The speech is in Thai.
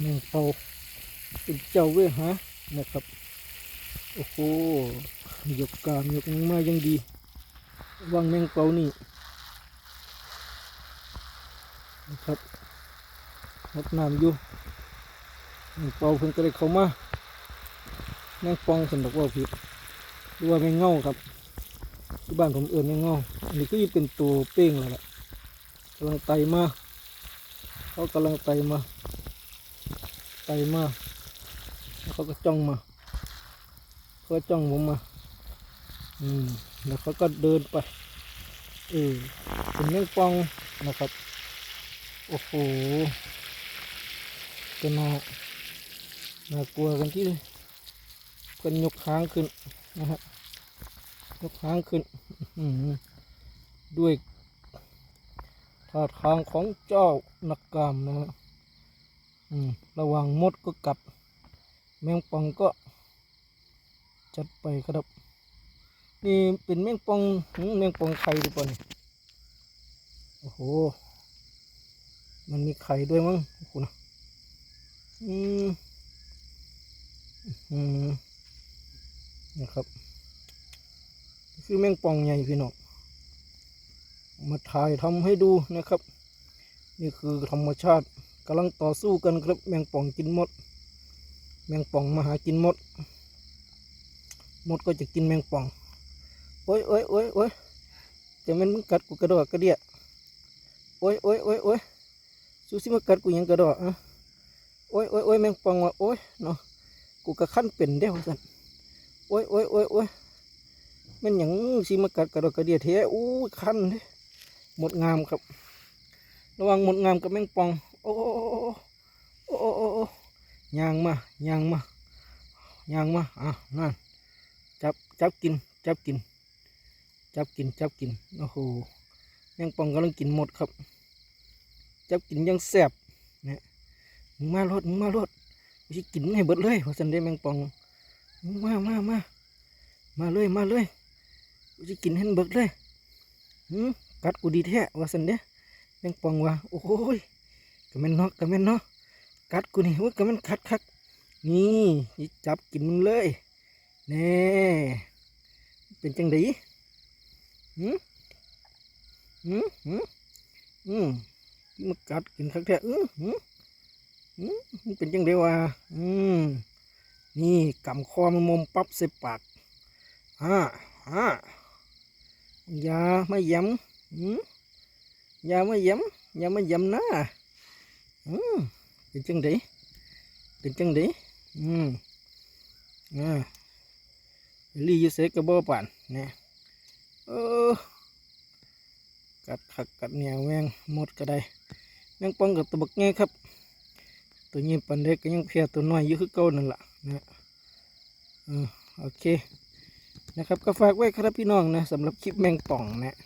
แมงเปาเป็นเจ้าเว้ยฮะนะครับ โอ้โหยกกามยกมายังดีวางแมงเปานี่นะครับรดน้ำอยู่แมงเปาเพิ่งก็เลยเข้ามาแมงปองสันดอกว่าผิดหรือว่าแมงเง่าครับที่บ้านผมเอื่นแมงเง่าอันนี้ก็ยังเป็นตัวเป้งแล้วล่ะกำลังไตมาเขากำลังไตมา ไต่มาแล้วเขาก็จ้องมาเขาจ้องผมมา อืม แล้วเขาก็เดินไปเออเป็นแมงปองนะครับ โอ้โหก็น่าน่ากลัวกันที่เลยเพิ่นยกค้างขึ้นนะฮะยกค้างขึ้นอื้อหือด้วยท่าทางของเจ้านักกามนะฮะอืม ระหว่างมดก็กัด แมงป่องก็ จัดไปครับ นี่เป็นแมงป่องแมงป่องไข่หรือเปล่าเนี่ยโอ้โห มันมีไข่ด้วยมั้งโอ้โหนะอืมอืมนะครับ คือแมงป่องใหญ่พี่น้องมาถ่ายทำให้ดูนะครับ นี่คือธรรมชาติ กำลังต่อสู้กันครับแมงป่องกินมด แมงป่องมาหากินมด มดก็จะกินแมงป่อง โอ้ยโอ้ยโอ้ยโอ้ยจะมันมึงกัดกูกระโดดกระเดียโอ้ยโอ้ยโอ้ยโอ้ยสู้สิมากัดกูยังกระโดดอะโอ้ยโอ้ยโอ้ยแมงป่องว่ะโอ้ยเนาะกูกระขั้นเป็นเด้อสันโอ้ยโอ้ยโอ้ยโอ้ยมันยังสิมากัดกระโดดกระเดียเทอู้ยคันหมดงามครับ ระวังหมดงามกับแมงป่อง โอ้โอ้โอ้โอ้ยางมายางมายางมาอะนั่นจับจับกินจับกิน จับกินจับกินโอ้โหแมงป่องกำลังกินหมดครับ จับกินยังแซ่บเนี่ยมึงมารถมึงมารถไม่ใช่กินให้เบิดเลยว่าสันได้แมงป่องมึงมามามามาเลยมาเลยไม่ใช่กินให้เบิดเลยหืมกัดกูดีแท้ว่าสันเด้แมงป่องว่ะโอ้ย กระแม่นเนาะกะแม่นเนาะกัดกูนี่โอ้ยกะแม่นคัดคักนี่จับกินมันเลยแน่เป็นจังไดหืมหืมหืมอืมมันกัดกินคักแท้อือหืมหืมเป็นจังไดวอะอืมนี่กำคอมันมุมปั๊บใส่ปากอ่าอ่าอย่าไม่ย้ำหืมอย่ามาย้ำอย่ามาย้ำนะ อืมเป็นจังไดเป็นจังไดอืมอ่าลีอยู่เสกกระบอกป่านเนี่ยเออกัดขักกัดเหนียวแมงหมดก็ได้แมงป่องกับตัวบักแง่ครับ ตัวนี้ปันเด็กก็ยังเพียตัวน้อยอยู่คือเก่านั่นแหละนะอืมโอเคนะครับก็ฝากไว้ครับพี่น้องนะสำหรับคลิปแมงป่องนะ